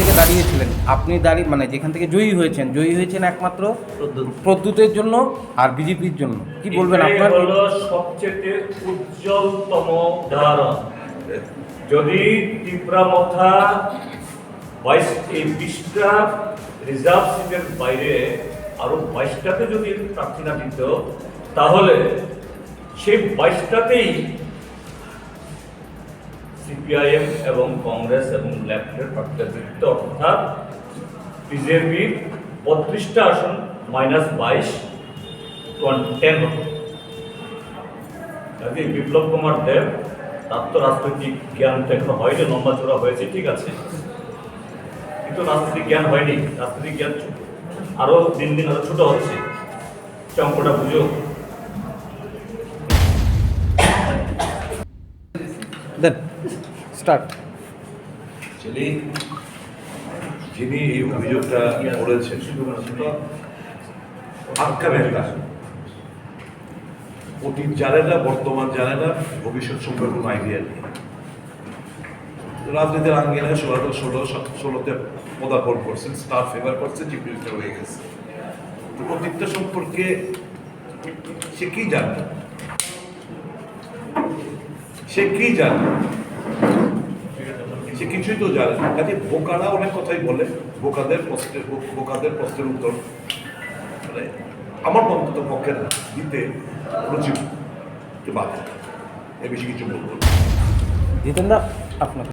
থেকে দাঁড়িয়েছিলেন। আপনি দাঁড়িয়ে মানে যেখান থেকে জয়ী হয়েছেন জয়ী হয়েছেন একমাত্র প্রদ্যুতের জন্য আর বিজেপির জন্য। কি বলবেন আপনার? হলো সবচেয়ে উজ্জ্বলতম উদাহরণ। যদি তীব্রামথা বাইশ এই বিশটা রিজার্ভ সিটের বাইরে আরও বাইশটাতে যদি প্রার্থী না দিত তাহলে সেই বাইশটাতেই সিপিআইএম এবং কংগ্রেস এবং লেফটের প্রার্থীরা অর্থাৎ বিজেপির বত্রিশটা আসন মাইনাস বাইশ টেন কাজে বিপ্লব কুমার দেব, তার তো রাজনৈতিক জ্ঞান তো এখনও হয়নি, লম্বা চড়া হয়েছে, ঠিক আছে। কিন্তু রাজনৈতিক জ্ঞান হয়নি, রাজনৈতিক জ্ঞান ছোট- আরও দিন দিন আরও ছোট হচ্ছে। অঙ্কটা বুঝো। দেন। স্টার্ট। যিনি এই অভিযোগটা করেছেন আক্কা মেহতা অতীত জানে না, বর্তমান জানে না, ভবিষ্যৎ সম্পর্কে কোনো আইডিয়া নেই। রাজনীতির আঙ্গিনায় ষোলো ষোলো, ষোলোতে পদার্পণ করছেন স্টার ফেভার করছে চিফ মিনিস্টার হয়ে গেছে তো অতীতটা সম্পর্কে সে কি জানে? সে কি জানে? কিছুই তো জানে না। কাজে বোকারা অনেক কথাই বলে। বোকাদের প্রশ্নের বোকাদের প্রশ্নের উত্তর। মানে আমার অন্তত পক্ষে দিতে রুচি বাদ এ বেশি কিছু বলব না। আপনার